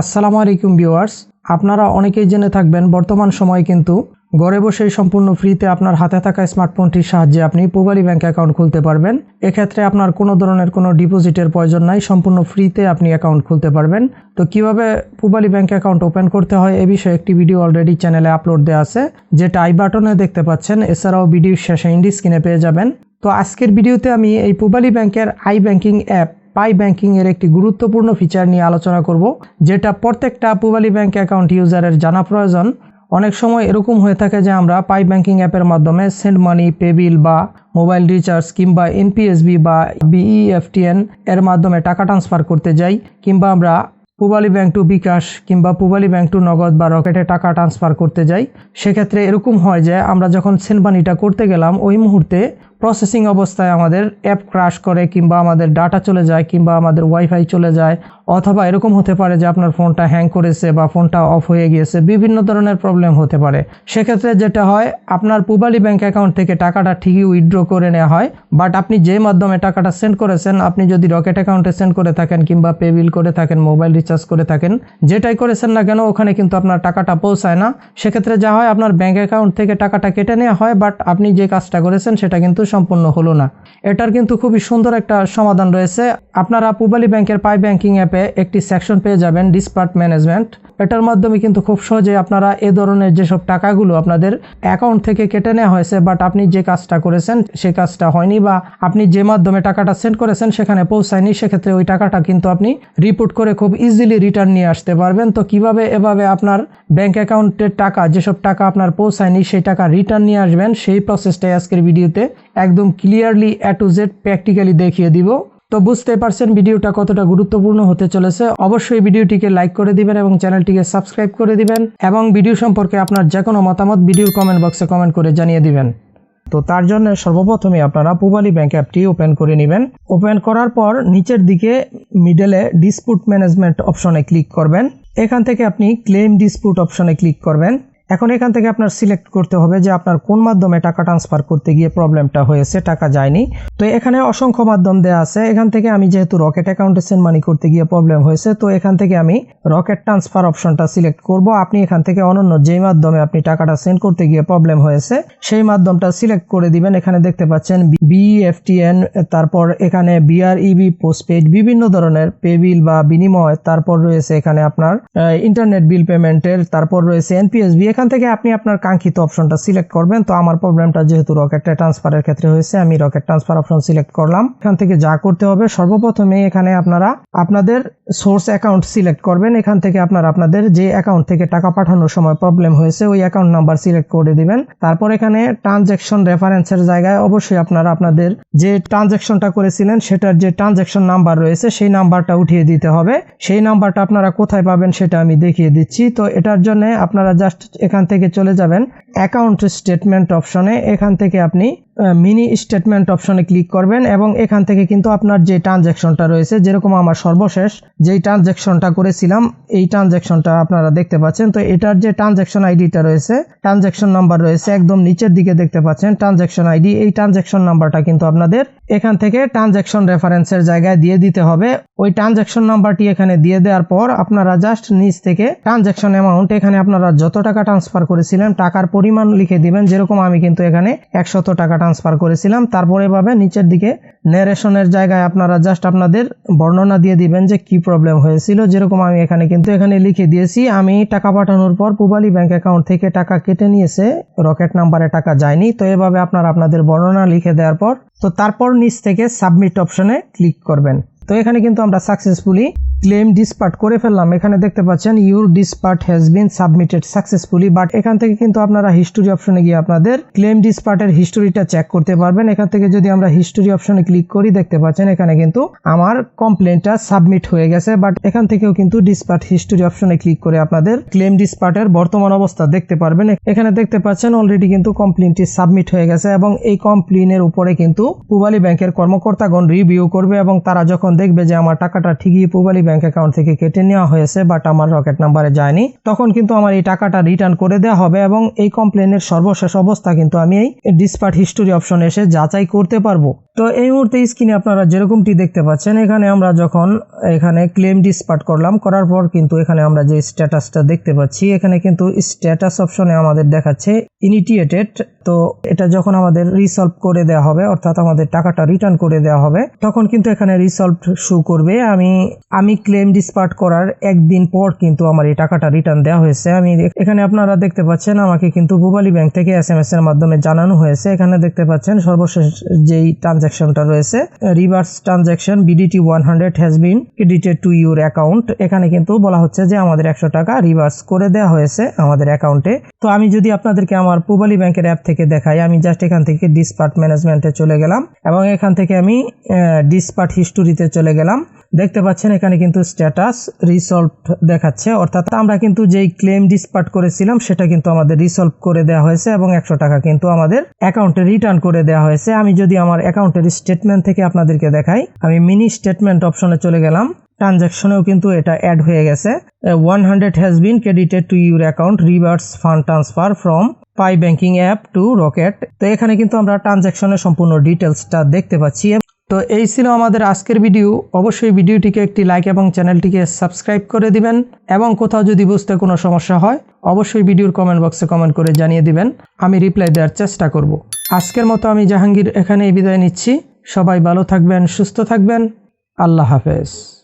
আসসালামু আলাইকুম ভিউয়ার্স। আপনারা অনেকেই জেনে থাকবেন, বর্তমান সময়ে কিন্তু ঘরে বসেই সম্পূর্ণ ফ্রিতে আপনার হাতে থাকা স্মার্টফোনটির সাহায্যে আপনি পুবালি ব্যাংক অ্যাকাউন্ট খুলতে পারবেন। এক্ষেত্রে আপনার কোনো ধরনের কোনো ডিপোজিটের প্রয়োজন নাই, সম্পূর্ণ ফ্রিতে আপনি অ্যাকাউন্ট খুলতে পারবেন। তো কীভাবে পুবালি ব্যাংক অ্যাকাউন্ট ওপেন করতে হয়, এ বিষয়ে একটি ভিডিও অলরেডি চ্যানেলে আপলোড দেওয়া আছে, যেটা আই বাটনে দেখতে পাচ্ছেন। এছাড়াও ভিডিওর শেষে ইন্ডি স্ক্রিনে পেয়ে যাবেন। তো আজকের ভিডিওতে আমি এই পুবালি ব্যাংকের I banking app Pi banking এর একটি গুরুত্বপূর্ণ ফিচার নিয়ে আলোচনা করব, যেটা প্রত্যেকটা পুবালি ব্যাংক অ্যাকাউন্ট ইউজারের জানা প্রয়োজন। অনেক সময় এরকম হয়ে থাকে যে আমরা পাই ব্যাংকিং অ্যাপের মাধ্যমে সেন্ড মানি পে বিল বা মোবাইল রিচার্জ কিংবা এনপিএসবি বা বিইএফটিএন এর মাধ্যমে টাকা ট্রান্সফার করতে যাই, কিংবা আমরা পুবালি ব্যাংক টু বিকাশ কিংবা পুবালি ব্যাংক টু নগদ বা রকেটে টাকা ট্রান্সফার করতে যাই। সেক্ষেত্রে এরকম হয় যে আমরা যখন সেনবানিটা করতে গেলাম, ওই মুহূর্তে প্রসেসিং অবস্থায় আমাদের অ্যাপ ক্রাশ করে কিংবা আমাদের ডাটা চলে যায় কিংবা আমাদের ওয়াইফাই চলে যায়, অথবা এরকম হতে পারে যে আপনার ফোনটা হ্যাং করেছে বা ফোনটা অফ হয়ে গিয়েছে, বিভিন্ন ধরনের প্রবলেম হতে পারে। সেক্ষেত্রে যেটা হয়, আপনার পুবালি ব্যাংক অ্যাকাউন্ট থেকে টাকাটা ঠিকই উইথড্র করে নেওয়া হয় বাট আপনি যে মাধ্যমে টাকাটা সেন্ড করেছেন, আপনি যদি রকেট অ্যাকাউন্টে সেন্ড করে থাকেন কিংবা পে বিল করে থাকেন মোবাইল রিচার্জ করে থাকেন, যেটাই করেছেন না কেন, ওখানে কিন্তু আপনার টাকাটা পৌঁছায় না। সেক্ষেত্রে যা হয়, আপনার ব্যাংক অ্যাকাউন্ট থেকে টাকাটা কেটে নেওয়া হয় বাট আপনি যে কাজটা করেছেন, সেটা কিন্তু সম্পূর্ণ হলো না। এটার কিন্তু খুবই সুন্দর একটা সমাধান রয়েছে। আপনারা পুবালি ব্যাংকের পাই ব্যাংকিং অ্যাপে একটি সেকশন পেয়ে যাবেন ডিসপার্ট ম্যানেজমেন্ট। এটার মাধ্যমে কিন্তু খুব সহজে আপনারা এ ধরনের যেসব টাকাগুলো আপনাদের অ্যাকাউন্ট থেকে কেটে নেওয়া হয়েছে বাট আপনি যে কাজটা করেছেন, সে কাজটা হয়নি বা আপনি যে মাধ্যমে টাকাটা সেন্ড করেছেন, সেখানে পৌঁছায়নি, সেক্ষেত্রে ওই টাকাটা কিন্তু আপনি রিপোর্ট করে খুব ইজিলি রিটার্ন নিয়ে আসতে পারবেন। তো কীভাবে এভাবে আপনার ব্যাংক অ্যাকাউন্টের টাকা, যেসব টাকা আপনার পৌঁছায়নি, সেই টাকা রিটার্ন নিয়ে আসবেন, সেই প্রসেসটাই আজকের ভিডিওতে একদম clearly A to Z practically দেখিয়ে দিব। তো বুঝতে পারছেন ভিডিওটা কতটা গুরুত্বপূর্ণ হতে চলেছে, অবশ্যই ভিডিওটিকে লাইক করে দিবেন এবং চ্যানেলটিকে সাবস্ক্রাইব করে দিবেন এবং ভিডিও সম্পর্কে আপনার যে কোনো মতামত ভিডিওর কমেন্ট বক্সে কমেন্ট করে জানিয়ে দিবেন। তো তার জন্য সর্বপ্রথমে আপনারা পুবালি ব্যাংক অ্যাপটি ওপেন করে নেবেন। ওপেন করার পর নিচের দিকে মিডলে ডিসপুট ম্যানেজমেন্ট অপশনে ক্লিক করবেন। এখান থেকে আপনি ক্লেম ডিসপুট অপশনে ক্লিক করবেন। এখন এখান থেকে আপনার সিলেক্ট করতে হবে যে আপনার কোন মাধ্যমে টাকা ট্রান্সফার করতে গিয়ে প্রবলেমটা হয়েছে, টাকা যায়নি। তো এখানে অসংখ্য মাধ্যম দেওয়া আছে। এখান থেকে আমি যেহেতু রকেট অ্যাকাউন্টে সেন্ড মানি করতে গিয়ে প্রবলেম হয়েছে, তো এখান থেকে আমি রকেট ট্রান্সফার অপশনটা সিলেক্ট করব। আপনি এখান থেকে অনন্য যেই মাধ্যমে আপনি টাকাটা সেন্ড করতে গিয়ে প্রবলেম হয়েছে, সেই মাধ্যমটা সিলেক্ট করে দিবেন। এখানে দেখতে পাচ্ছেন বিএফটিএন তারপর এখানে বিআরইবি পোস্টপেড বিভিন্ন ধরনের পে বিল বা বিনিময়, তারপর রয়েছে এখানে আপনার ইন্টারনেট বিল পেমেন্টের তারপর রয়েছে এনপিএসবি এখান থেকে আপনি আপনার কাঙ্ক্ষিত অপশনটা সিলেক্ট করবেন। তো আমার প্রবলেমটা যেহেতু রকেটে ট্রান্সফারের ক্ষেত্রে হয়েছে, আমি রকেট ট্রান্সফার অপশন সিলেক্ট করলাম। এখান থেকে যা করতে হবে সর্বপ্রথমে এখানে আপনারা আপনাদের সোর্স অ্যাকাউন্ট সিলেক্ট করবেন। এখান থেকে আপনারা আপনাদের যে অ্যাকাউন্ট থেকে টাকা পাঠানোর সময় প্রবলেম হয়েছে, ওই অ্যাকাউন্ট নাম্বার সিলেক্ট করে দিবেন। তারপর এখানে ট্রানজ্যাকশন রেফারেন্সের জায়গায় অবশ্যই আপনারা আপনাদের যে ট্রানজ্যাকশনটা করেছিলেন, সেটার যে ট্রানজ্যাকশন নাম্বার রয়েছে, সেই নাম্বারটা উঠিয়ে দিতে হবে। সেই নাম্বারটা আপনারা কোথায় পাবেন, সেটা আমি দেখিয়ে দিচ্ছি। তো এটার জন্য আপনারা জাস্ট এখান থেকে চলে যাবেন অ্যাকাউন্ট স্টেটমেন্ট অপশনে। এখান থেকে আপনি মিনি স্টেটমেন্ট অপশনে ক্লিক করবেন এবং এখান থেকে কিন্তু আপনার যে ট্রানজ্যাকশনটা রয়েছে, যেরকম আমার সর্বশেষ যেই ট্রানজ্যাকশনটা করেছিলাম, এই ট্রানজ্যাকশনটা আপনারা দেখতে পাচ্ছেন। তো এটার যে ট্রানজ্যাকশন আইডিটা রয়েছে ট্রানজ্যাকশন নাম্বার রয়েছে একদম নিচের দিকে দেখতে পাচ্ছেন ট্রানজ্যাকশন আইডি এই ট্রানজ্যাকশন নাম্বারটা কিন্তু আপনাদের এখান থেকে ট্রানজ্যাকশন রেফারেন্সের জায়গায় দিয়ে দিতে হবে। ওই ট্রানজ্যাকশন নাম্বারটি এখানে দিয়ে দেওয়ার পর আপনারা জাস্ট নিচ থেকে ট্রানজ্যাকশন অ্যামাউন্ট এখানে আপনারা যত টাকা ট্রান্সফার করেছিলেন, টাকার পরিমাণ লিখে দিবেন। যেরকম আমি কিন্তু এখানে একশত টাকা ট্রান্সফার করেছিলাম। তারপরে এভাবে নিচের দিকে ন্যারেশনের জায়গায় আপনারা জাস্ট আপনাদের বর্ণনা দিয়ে দিবেন যে কি প্রবলেম হয়েছিল। যেরকম আমি এখানে কিন্তু এখানে লিখে দিয়েছি, আমি টাকা পাঠানোর পর পুবালি ব্যাংক অ্যাকাউন্ট থেকে টাকা কেটে নিয়েছে রকেট নাম্বারে টাকা যায়নি। তো এভাবে আপনারা আপনাদের বর্ণনা লিখে দেওয়ার পর, তো তারপর নিচ থেকে সাবমিট অপশনে ক্লিক করবেন। তো এখানে কিন্তু আমরা সাকসেসফুলি ক্লেম ডিসপার্ট করে ফেললাম। এখানে দেখতে পাচ্ছেন your dispute has been submitted successfully but এখান থেকে কিন্তু আপনারা হিস্টোরি অপশনে গিয়ে আপনাদের ক্লেম ডিসপার্টের হিস্টোরিটা চেক করতে পারবেন। এখান থেকে যদি আমরা হিস্টোরি অপশনে ক্লিক করি, দেখতে পাচ্ছেন এখানে কিন্তু আমার কমপ্লেনটা সাবমিট হয়ে গেছে বাট এখান থেকেও কিন্তু ডিসপার্ট হিস্টোরি অপশনে ক্লিক করে আপনাদের ক্লেম ডিসপার্টের বর্তমান অবস্থা দেখতে পারবেন। এখানে দেখতে পাচ্ছেন অলরেডি কিন্তু কমপ্লেনটি সাবমিট হয়ে গেছে এবং এই কমপ্লেনের উপরে কিন্তু পুবালি ব্যাংকের কর্মকর্তাগণ রিভিউ করবে এবং তারা যখন দেখবে যে আমার টাকাটা ঠিকই পুবালি ব্যাংক অ্যাকাউন্ট থেকে কেটে নেওয়া হয়েছে বাট আমার রকেট নাম্বারে যায়নি। তখন কিন্তু আমার এই টাকাটা রিটার্ন করে দেওয়া হবে এবং এই কমপ্লেনের সর্বশেষ অবস্থা কিন্তু আমি এই ডিসপার্ট হিস্টোরি অপশনে এসে যাচাই করতে পারব। তো এই মুহূর্তে স্ক্রিনে আপনারা যেরকমটি দেখতে পাচ্ছেন, এখানে আমরা যখন এখানে ক্লেম ডিসপার্ট করলাম, করার পর কিন্তু এখানে আমরা যে স্ট্যাটাসটা দেখতে পাচ্ছি, এখানে কিন্তু স্ট্যাটাস অপশনে আমাদের দেখাচ্ছে ইনিটিয়েটেড তো এটা যখন আমাদের রিসলভ করে দেওয়া হবে, অর্থাৎ আমাদের টাকাটা রিটার্ন করে দেওয়া হবে, তখন কিন্তু এখানে রিসলভ শো করবে। আমি আমি ক্লেম ডিসপার্ট করার একদিন পর কিন্তু আমার এই টাকাটা রিটার্ন দেওয়া হয়েছে। আমি এখানে আপনারা দেখতে পাচ্ছেন, আমাকে কিন্তু ভূপালী ব্যাংক থেকে এস এম এস এর মাধ্যমে জানানো হয়েছে। এখানে দেখতে পাচ্ছেন, সর্বশেষ যেই ট্রানজাকশনটা রয়েছে reverse transaction BDT one hundred has been credited to your account এখানে কিন্তু বলা হচ্ছে যে আমাদের একশো টাকা রিভার্স করে দেওয়া হয়েছে আমাদের অ্যাকাউন্টে তো আমি যদি আপনাদেরকে আমার পূবালী ব্যাংকের অ্যাপ থেকে দেখাই, আমি জাস্ট এখান থেকে ডিসপার্ট ম্যানেজমেন্টে চলে গেলাম এবং এখান থেকে আমি ডিসপার্ট হিস্টোরিতে চলে গেলাম। দেখতে পাচ্ছেন, এখানে কিন্তু স্ট্যাটাস রিসলভ দেখাচ্ছে। অর্থাৎ আমরা কিন্তু যেই ক্লেম ডিসপার্ট করেছিলাম, সেটা কিন্তু আমাদের রিসলভ করে দেওয়া হয়েছে এবং একশো টাকা কিন্তু আমাদের অ্যাকাউন্টে রিটার্ন করে দেওয়া হয়েছে। আমি যদি আমার অ্যাকাউন্টের স্টেটমেন্ট থেকে আপনাদেরকে দেখাই, আমি মিনি স্টেটমেন্ট অপশনে চলে গেলাম। ট্রানজাকশনেও কিন্তু এটা অ্যাড হয়ে গেছে। One hundred has been credited to your account reverse fund transfer from Pi banking app to Rocket তো এখানে কিন্তু আমরা ট্রানজাকশনের সম্পূর্ণ ডিটেলসটা দেখতে পাচ্ছি। তো এই ছিল আমাদের আজকের ভিডিও অবশ্যই ভিডিওটিকে একটি লাইক এবং চ্যানেলটিকে সাবস্ক্রাইব করে দিবেন এবং কোথাও যদি বুঝতে কোনো সমস্যা হয়, অবশ্যই ভিডিওর কমেন্ট বক্সে কমেন্ট করে জানিয়ে দিবেন। আমি রিপ্লাই দেওয়ার চেষ্টা করব। আজকের মতো আমি জাহাঙ্গীর এখানেই বিদায় নিচ্ছি। সবাই ভালো থাকবেন, সুস্থ থাকবেন। আল্লাহ হাফেজ।